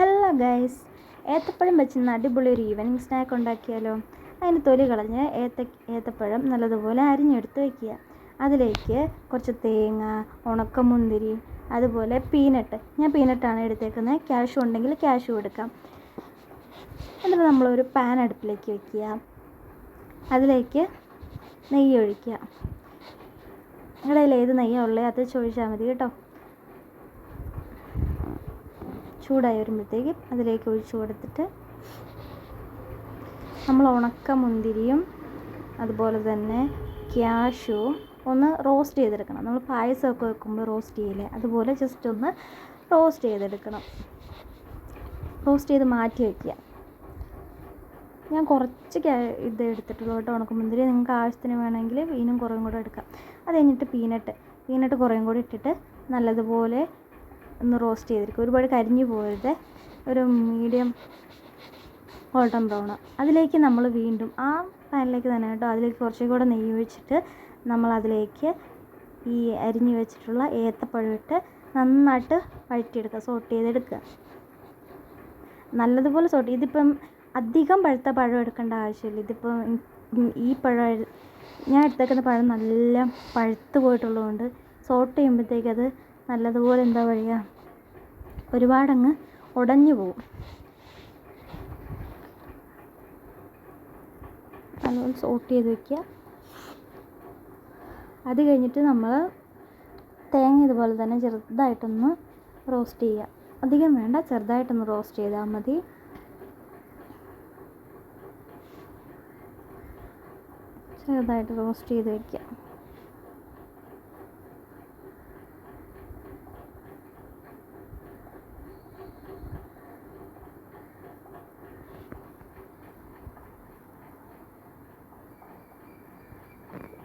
Hello guys ഏത്തപ്പഴം വെച്ച് അടിപൊളി ഒരു ഈവനിങ് സ്നാക്ക് ഉണ്ടാക്കിയാലോ? അതിന് തൊലി കളഞ്ഞ് ഏത്ത ഏത്തപ്പഴം നല്ലതുപോലെ അരിഞ്ഞെടുത്ത് വയ്ക്കുക അതിലേക്ക് കുറച്ച് തേങ്ങ ഉണക്കമുന്തിരി അതുപോലെ പീനട്ട് ഞാൻ പീനട്ടാണ് എടുത്തേക്കുന്നത്. ക്യാഷ് ഉണ്ടെങ്കിൽ ക്യാഷ് എടുക്കാം. എന്നിട്ട് നമ്മളൊരു പാൻ അടുപ്പിലേക്ക് വയ്ക്കുക അതിലേക്ക് നെയ്യ് ഒഴിക്കുക നിങ്ങളുടെ ഏത് നെയ്യാണ് ഉള്ളത്? അത് ചോദിച്ചാൽ മതി കേട്ടോ. ചൂടായി വരുമ്പോഴത്തേക്കും അതിലേക്ക് ഒഴിച്ചു കൊടുത്തിട്ട് നമ്മൾ ഉണക്ക മുന്തിരിയും അതുപോലെ തന്നെ ക്യാഷും ഒന്ന് റോസ്റ്റ് ചെയ്തെടുക്കണം. നമ്മൾ പായസമൊക്കെ വെക്കുമ്പോൾ റോസ്റ്റ് ചെയ്യില്ലേ? അതുപോലെ ജസ്റ്റ് ഒന്ന് റോസ്റ്റ് ചെയ്തെടുക്കണം. റോസ്റ്റ് ചെയ്ത് മാറ്റി വയ്ക്കുക. ഞാൻ കുറച്ച് ഇത് എടുത്തിട്ടുള്ളൂ കേട്ടോ ഉണക്കമുന്തിരി നിങ്ങൾക്ക് ആവശ്യത്തിന് വേണമെങ്കിൽ വീനും കുറേയും കൂടെ എടുക്കാം. അത് കഴിഞ്ഞിട്ട് പീനട്ട്. പീനട്ട് കുറേയും കൂടി ഇട്ടിട്ട് നല്ലതുപോലെ ഒന്ന് റോസ്റ്റ് ചെയ്തെടുക്കുക ഒരുപാട് കരിഞ്ഞു പോകരുത്. ഒരു മീഡിയം ഗോൾഡൻ ബ്രൗൺ അതിലേക്ക് നമ്മൾ വീണ്ടും ആ പാനിലേക്ക് തന്നെ കേട്ടോ അതിലേക്ക് കുറച്ചും കൂടെ നെയ്യ് ഒഴിച്ചിട്ട് നമ്മൾ അതിലേക്ക് ഈ അരിഞ്ഞു വെച്ചിട്ടുള്ള ഏത്തപ്പഴം ഇട്ട് നന്നായിട്ട് വഴറ്റിയെടുക്കുക സോട്ട് ചെയ്തെടുക്കുക. നല്ലതുപോലെ സോട്ട് ഇതിപ്പം അധികം പഴുത്ത പഴം എടുക്കേണ്ട ആവശ്യമില്ല. ഇതിപ്പം ഈ പഴം ഞാൻ എടുത്തേക്കുന്ന പഴം നല്ല പഴുത്ത് പോയിട്ടുള്ളതുകൊണ്ട് സോട്ട് ചെയ്യുമ്പോഴത്തേക്കത് നല്ലതുപോലെ എന്താ പറയുക ഒരുപാടങ്ങ് ഉടഞ്ഞു പോവും. നല്ലോണം സോട്ട് ചെയ്ത് വെക്കുക. അത് കഴിഞ്ഞിട്ട് നമ്മൾ തേങ്ങ ഇതുപോലെ തന്നെ ചെറുതായിട്ടൊന്ന് റോസ്റ്റ് ചെയ്യുക. അധികം വേണ്ട ചെറുതായിട്ടൊന്ന് റോസ്റ്റ് ചെയ്താൽ മതി. ചെറുതായിട്ട് റോസ്റ്റ് ചെയ്ത് വയ്ക്കുക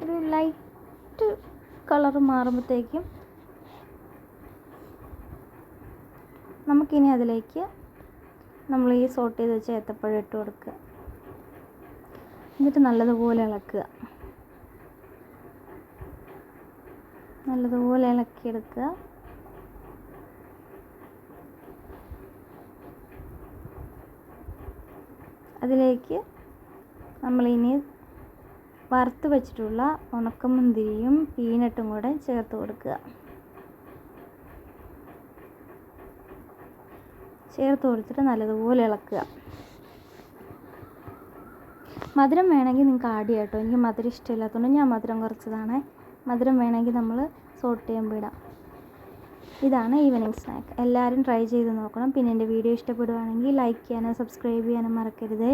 ഒരു ലൈറ്റ് കളർ മാറുമ്പോഴത്തേക്കും നമുക്കിനി അതിലേക്ക് നമ്മൾ ഈ സോട്ട് ചെയ്ത് വെച്ച ഏത്തപ്പഴം ഇട്ട് കൊടുക്കുക. എന്നിട്ട് നല്ലതുപോലെ ഇളക്കുക. നല്ലതുപോലെ ഇളക്കിയെടുക്കുക. അതിലേക്ക് നമ്മളിനി വറുത്ത് വെച്ചിട്ടുള്ള ഉണക്കമുന്തിരിയും പീനട്ടും കൂടെ ചേർത്ത് കൊടുക്കുക. ചേർത്ത് കൊടുത്തിട്ട് നല്ലതുപോലെ ഇളക്കുക. മധുരം വേണമെങ്കിൽ നിങ്ങൾക്ക് ആഡ് ചെയ്യാം കേട്ടോ. എനിക്ക് മധുരം ഇഷ്ടമില്ലാത്തതുകൊണ്ട് ഞാൻ മധുരം കുറച്ചതാണ്. മധുരം വേണമെങ്കിൽ നമ്മൾ സോട്ട് ചെയ്യുമ്പോൾ ഇടാം. ഇതാണ് ഈവനിങ് സ്നാക്ക് എല്ലാവരും ട്രൈ ചെയ്ത് നോക്കണം. പിന്നെ എന്റെ വീഡിയോ ഇഷ്ടപ്പെടുവാണെങ്കിൽ ലൈക്ക് ചെയ്യാനും സബ്സ്ക്രൈബ് ചെയ്യാനും മറക്കരുത്.